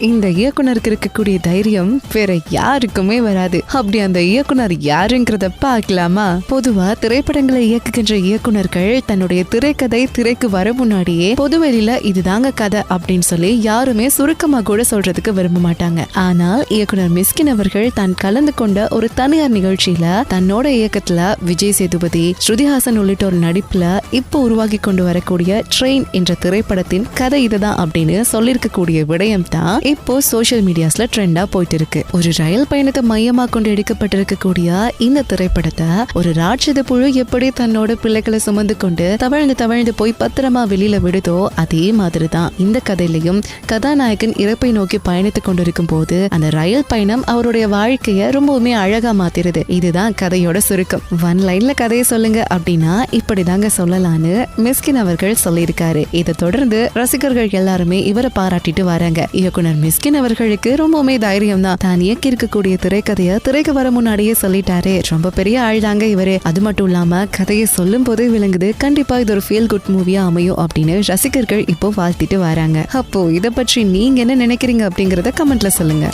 இந்த இயக்குனருக்கு இருக்கக்கூடிய தைரியம் வேற யாருக்குமே வராது. அப்படி அந்த இயக்குனர் யாருங்கிறத பார்க்கலாமா? பொதுவா திரைப்படங்களை இயக்குகின்ற இயக்குனர்கள் தன்னுடைய திரைக்கதை திரைக்கு வர முன்னாடியே பொதுவெளியில இதுதாங்க கதை அப்படின்னு சொல்லி யாருமே சுருக்கமா கூட சொல்றதுக்கு விரும்ப மாட்டாங்க. ஆனால் இயக்குனர் மிஸ்கின் அவர்கள் தான் கலந்து கொண்ட ஒரு தனியார் நிகழ்ச்சியில தன்னோட இயக்கத்துல விஜய் சேதுபதி ஸ்ருதிஹாசன் உள்ளிட்டோர் நடிப்புல இப்போ உருவாகி கொண்டு வரக்கூடிய ட்ரெயின் என்ற திரைப்படத்தின் கதை இதுதான் அப்படின்னு சொல்லியிருக்கக்கூடிய விடயம் தான் இப்போ சோஷியல் மீடியாஸ்ல ட்ரெண்டா போயிட்டு இருக்கு ஒரு ரயில் பயணத்தை மையமா கொண்டு எடுக்கப்பட்டிருக்கக்கூடிய இந்த திரைப்படத்தை ஒரு ராட்சத புழு எப்படி தன்னோட பிள்ளைகளை சுமந்து கொண்டு தவழ்ந்து தவழ்ந்து போய் பத்திரமா வெளியில விடுதோ அதே மாதிரி தான் இந்த கதையிலையும் கதாநாயகன் இறப்பை நோக்கி பயணித்து கொண்டிருக்கும் போது அந்த ரயில் பயணம் அவருடைய வாழ்க்கைய ரொம்பவுமே அழகா மாத்திருது. இதுதான் கதையோட சுருக்கம். ஒன் லைன்ல கதையை சொல்லுங்க அப்படின்னா இப்படிதாங்க சொல்லலான்னு மிஸ்கின் அவர்கள் சொல்லியிருக்காரு. இதை தொடர்ந்து ரசிகர்கள் எல்லாருமே இவரை பாராட்டிட்டு வராங்க. இயக்குனர் மிஸ்கின் அவர்களுக்கு ரொம்பவுமே தைரியம் தான் தான் இயக்கி இருக்கக்கூடிய திரைக்கதைய திரைக்கு வர முன்னாடியே சொல்லிட்டாரு. ரொம்ப பெரிய ஆள் தாங்க இவரு. அது மட்டும் இல்லாம கதையை சொல்லும் போதே விளங்குது. கண்டிப்பா இது ஒரு ஃபீல் குட் மூவியா அமையும் அப்படின்னு ரசிகர்கள் இப்போ வாழ்த்திட்டு வராங்க. அப்போ இதை பற்றி நீங்க என்ன நினைக்கிறீங்க அப்படிங்கறத கமெண்ட்ல சொல்லுங்க.